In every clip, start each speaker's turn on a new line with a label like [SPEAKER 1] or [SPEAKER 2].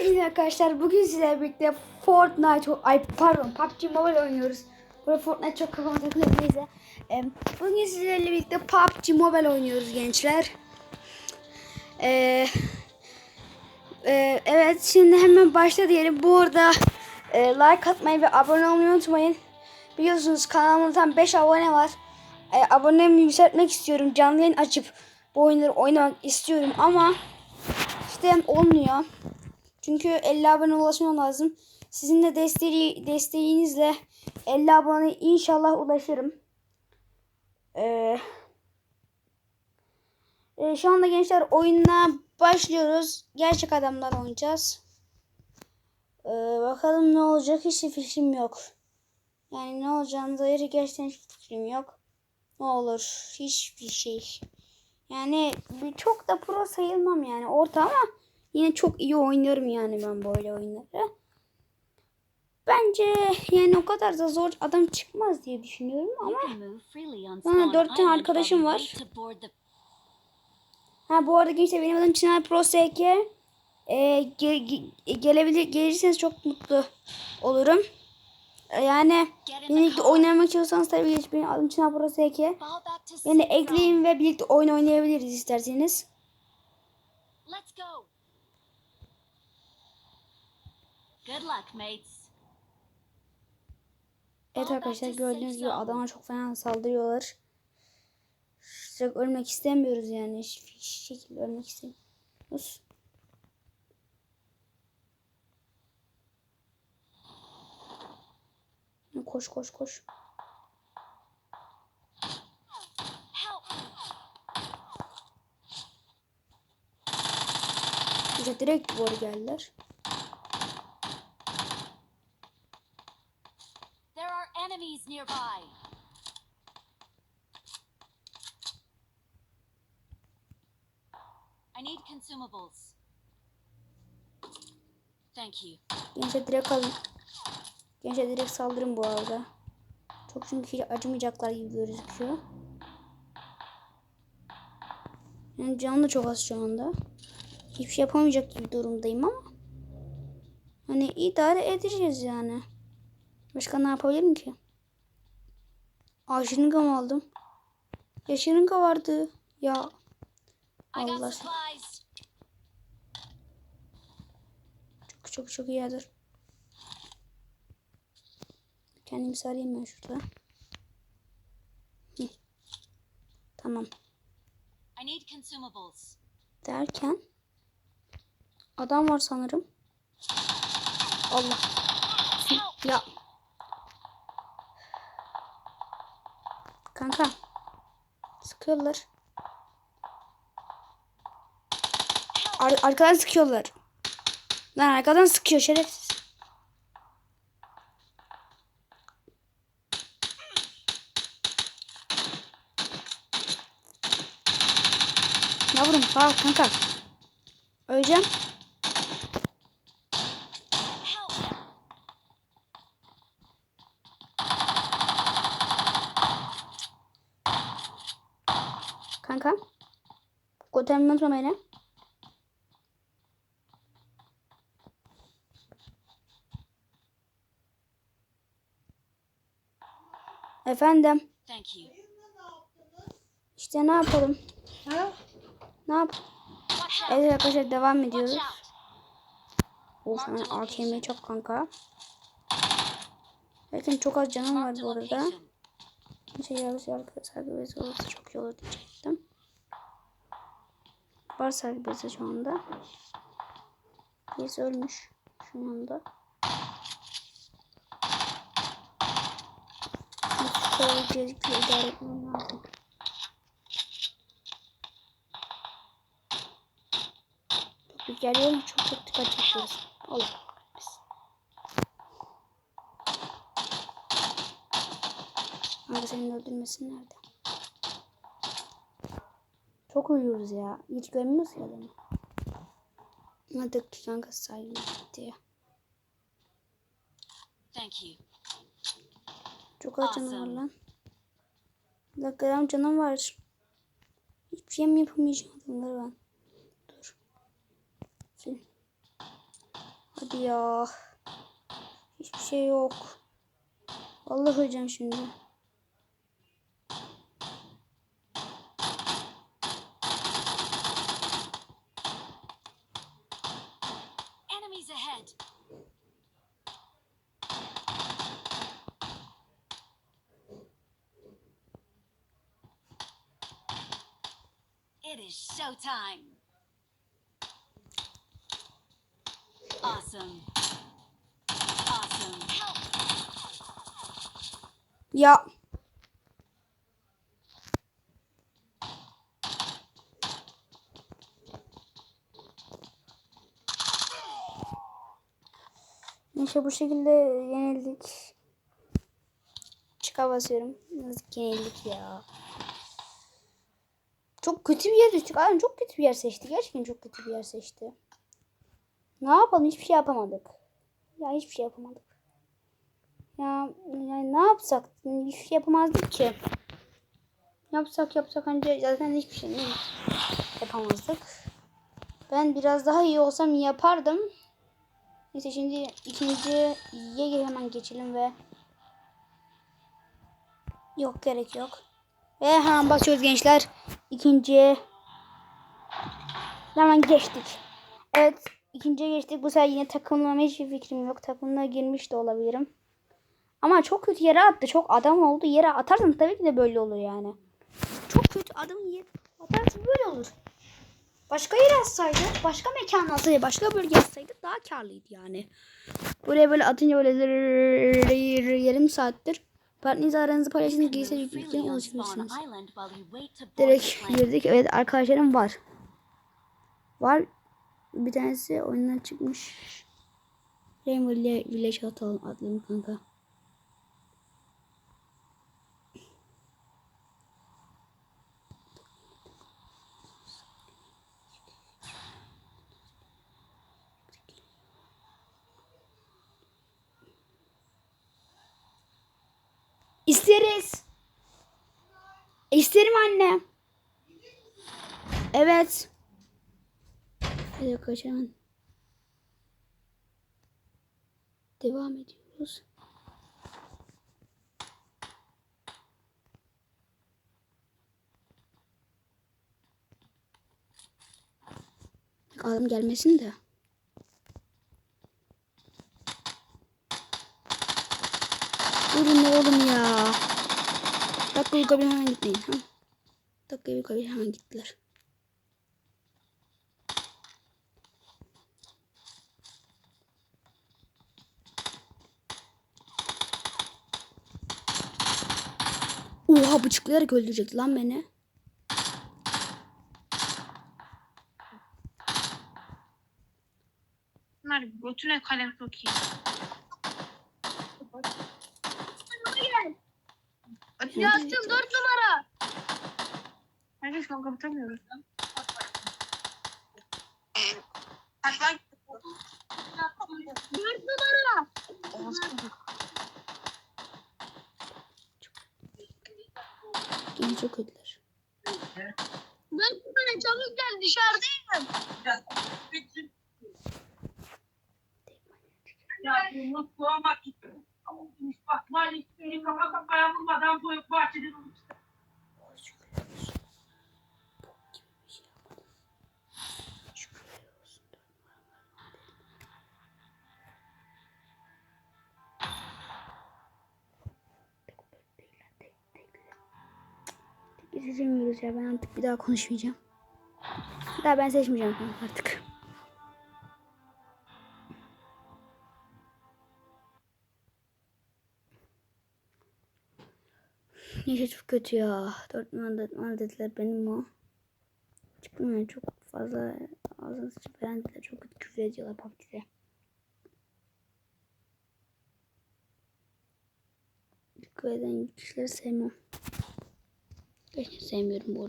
[SPEAKER 1] Hepinize arkadaşlar bugün sizlerle birlikte Fortnite, ay pardon PUBG Mobile oynuyoruz. Burada Fortnite çok kafama takılıyor neyse. Bugün sizlerle birlikte PUBG Mobile oynuyoruz gençler. Ee, e, evet şimdi hemen başla diyelim. Bu arada e, like atmayı ve abone olmayı unutmayın. Biliyorsunuz kanalımda tam 5 abone var. E, abonemi yükseltmek istiyorum. Canlı yayın açıp bu oyunları oynamak istiyorum ama işte olmuyor. Çünkü 50 abone ulaşmam lazım. Sizin de desteği, desteğinizle 50 abone inşallah ulaşırım. Ee, e, şu anda gençler oyuna başlıyoruz. Gerçek adamlar oynayacağız. Ee, bakalım ne olacak hiç fikrim yok. Yani ne olacağını dair gerçekten hiç fikrim yok. Ne olur hiçbir şey. Yani çok da pro sayılmam yani orta ama yine çok iyi oynarım yani ben böyle oyunları. Bence yani o kadar da zor adam çıkmaz diye düşünüyorum ama
[SPEAKER 2] Bana dört tane arkadaşım var.
[SPEAKER 1] ha bu arada gençler benim adım Çınar Pro SK. Ee, ge- ge- gelebilir gelirseniz çok mutlu olurum. Ee, Yani birlikte oynamak istiyorsanız tabii geç benim adım Çınar Pro SK. Beni ekleyin ve birlikte oyun oynayabiliriz isterseniz.
[SPEAKER 2] Let's go. Good luck, mates.
[SPEAKER 1] Evet arkadaşlar gördüğünüz gibi adama çok fena saldırıyorlar. Çok ölmek istemiyoruz yani. Hiçbir şekilde ölmek istemiyoruz. Koş koş koş. Bize direkt doğru geldiler.
[SPEAKER 2] Enemies nearby. I need consumables. Thank you.
[SPEAKER 1] Gençler direkt alın. Gençler direkt saldırın bu arada. Çok çünkü acımayacaklar gibi gözüküyor. Yani canım da çok az şu anda. Hiçbir şey yapamayacak gibi durumdayım ama. Hani idare edeceğiz yani. Başka ne yapabilirim ki? Aa şırınga mı aldım? Ya şırınga vardı. Ya Allah. çok çok çok iyidir. Kendimi sarayım ben şurada. Hı. Tamam. Derken adam var sanırım. Allah. Ya. Kanka. Sıkıyorlar. Ar arkadan sıkıyorlar. Lan arkadan sıkıyor şerefsiz. Yavrum bak kanka. Öleceğim.
[SPEAKER 2] Help!
[SPEAKER 1] Kanka. Kurtarmayı unutma beni. Efendim.
[SPEAKER 2] Thank you.
[SPEAKER 1] İşte ne yapalım? Ne yap? Evet arkadaşlar devam ediyoruz. Of ben AKM'yi çok kanka. Zaten çok az canım var bu arada. Şey yarısı arkadaşlar gibi olursa çok iyi olur diyecektim. Var sargı bezi şu anda. Birisi ölmüş şu anda. Gezikle idare. Çok yok mu? Çok çok dikkat çekiyoruz. Allah. Abi senin öldürmesin nerede? Çok uyuyoruz ya. Hiç görmüyoruz ya adamı. Hadi ki kanka saygı gitti ya.
[SPEAKER 2] Thank you.
[SPEAKER 1] Çok az canım var lan. Bir dakika canım var. Hiçbir şey mi yapamayacağım adamları ben. Dur. Sil. kaldı ya. Hiçbir şey yok. Allah hocam şimdi.
[SPEAKER 2] Enemies ahead. It is showtime. Awesome. Awesome.
[SPEAKER 1] Neyse bu şekilde yenildik. Çıka basıyorum. Nasıl yenildik ya. Çok kötü bir yer düştük. Aynen çok kötü bir yer seçti. Gerçekten çok kötü bir yer seçti. Ne yapalım? Hiçbir şey yapamadık. Ya hiçbir şey yapamadık. Ya yani ne yapsak? Hiçbir şey yapamazdık ki. Yapsak yapsak anca zaten hiçbir şey yapamazdık. Ben biraz daha iyi olsam yapardım. Neyse şimdi ikinci iyiye hemen geçelim ve yok gerek yok. Ve hemen basıyoruz gençler. İkinciye hemen geçtik. Evet ikinciye geçtik. Bu sefer yine takımlama hiçbir fikrim yok. Takımına girmiş de olabilirim. Ama çok kötü yere attı. Çok adam oldu. Yere atarsan tabii ki de böyle olur yani. Çok kötü adam yere atarsan böyle olur. Başka yere atsaydı, başka mekan atsaydı, başka bölge atsaydı daha karlıydı yani. Buraya böyle atınca böyle yarım saattir. Partnerinizle yüklerken
[SPEAKER 2] freely on Spawn
[SPEAKER 1] ulaşabilirsiniz. Direkt girdik. Evet arkadaşlarım var. Var. Bir tanesi oyundan çıkmış. Rainbow Village- Village atalım atlayalım kanka. Evet. Dakika hemen. Devam ediyoruz. Adam gelmesin de. Durun oğlum ya. Dakika yukarı hemen gitmeyin. Ha? Dakika yukarı hemen gittiler. Oha bıçaklayarak öldürecek lan beni.
[SPEAKER 3] Bunlar götüne kalem sokayım.
[SPEAKER 1] Yazdım,
[SPEAKER 3] dört numara. Herkes şu an kapatamıyoruz. Lan? Dört numara.
[SPEAKER 1] Yine çok kötüler.
[SPEAKER 3] Dört numara çabuk gel dışarıdayım.
[SPEAKER 4] Ya bu mutluğa bak. Bak maalesef kafa kafaya vurmadan bu bahçeden uçtu.
[SPEAKER 1] Seçemiyoruz ya. Ben artık bir daha konuşmayacağım. Daha ben seçmeyeceğim artık. Neyse çok kötü ya. Dört numara dediler benim o. Bilmiyorum çok fazla ağzını sıçıp veren. Çok kötü küfür ediyorlar PUBG'de. Küfür eden kişileri sevmem. Gerçekten sevmiyorum bu.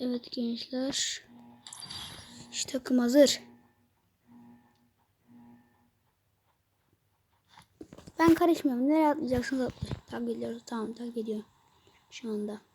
[SPEAKER 1] Evet gençler. İşte takım hazır. Ben karışmıyorum. Nereye atlayacaksınız atlayın. Tak geliyoruz. Tamam tak geliyor. Şu anda.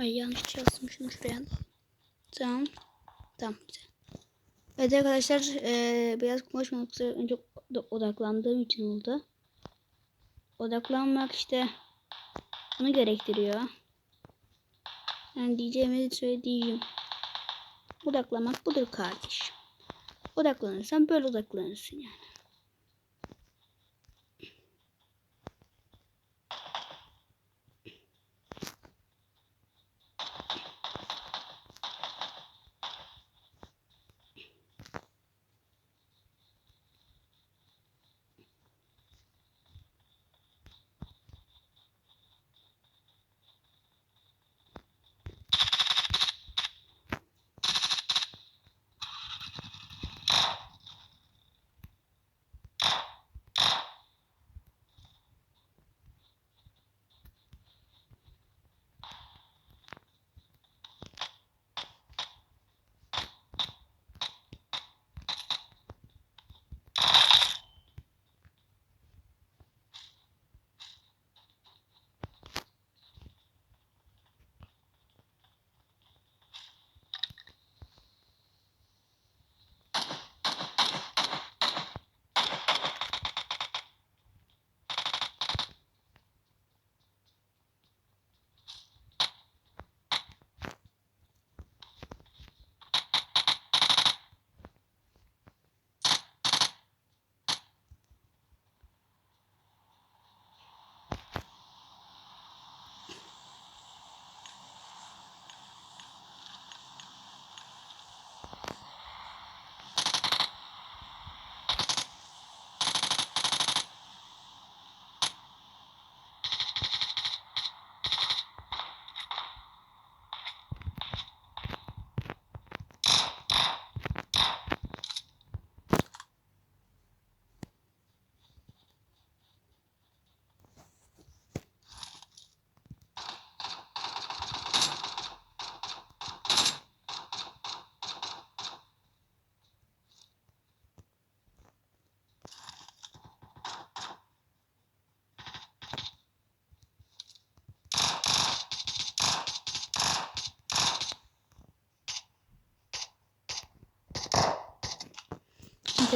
[SPEAKER 1] Ay yanlış yazmışım şuraya. Tamam. Tamam. Evet arkadaşlar eee, biraz konuşmamak üzere önce oda- odaklandığım için oldu. Odaklanmak işte bunu gerektiriyor. Yani diyeceğimi söylediğim. Odaklanmak budur kardeş. Odaklanırsan böyle odaklanırsın yani.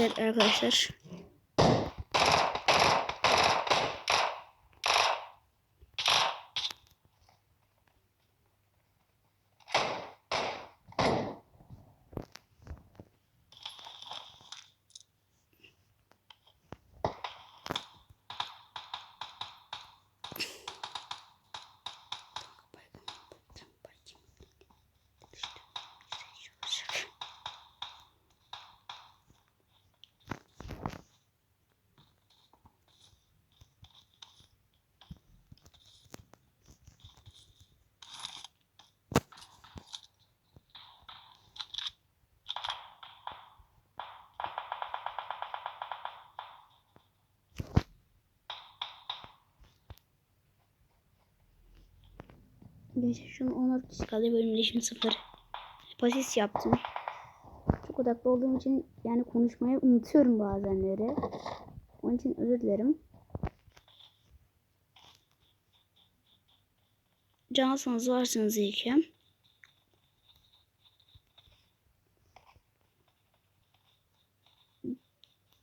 [SPEAKER 1] Evet arkadaşlar. Neyse şunu 16 kişi kaldı bölümde şimdi sıfır. Pasis yaptım. Çok odaklı olduğum için yani konuşmayı unutuyorum bazenleri. Onun için özür dilerim. Cansınız varsınız iyi ki.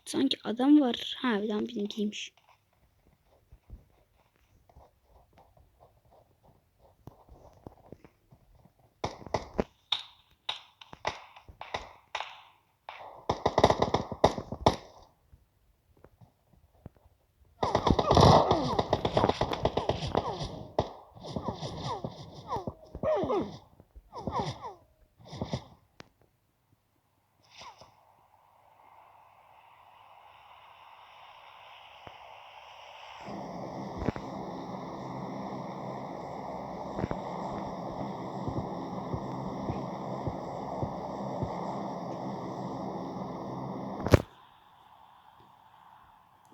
[SPEAKER 1] Sanki adam var. Ha bir bizimkiymiş.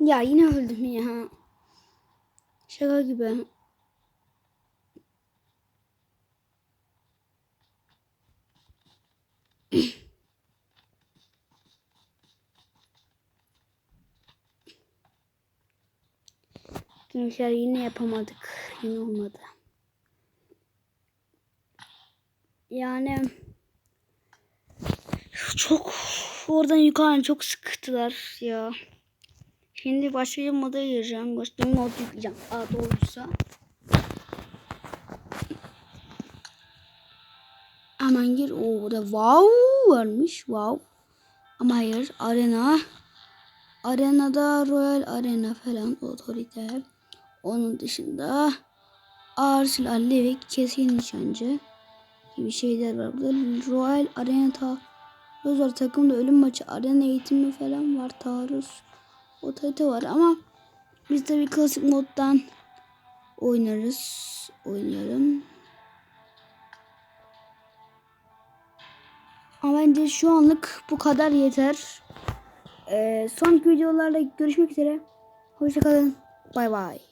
[SPEAKER 1] Ya yine öldüm ya. Şaka gibi. Gençler yine yapamadık. Yine olmadı. Yani çok oradan yukarı çok sıktılar ya. Şimdi başka bir moda gireceğim. Başka bir mod yükleyeceğim. Aa doğrusu. Hemen gir. Oo burada wow varmış. Wow. Ama hayır. Arena. Arenada Royal Arena falan otorite. Onun dışında ağır silahlı ve keskin nişancı gibi şeyler var. Burada Royal Arena ta var takımda ölüm maçı, arena eğitimi falan var. Taarruz otorite var ama biz tabii klasik moddan oynarız. Oynayalım. Ama bence şu anlık bu kadar yeter. Ee, sonraki videolarda görüşmek üzere. Hoşçakalın. Bay bay.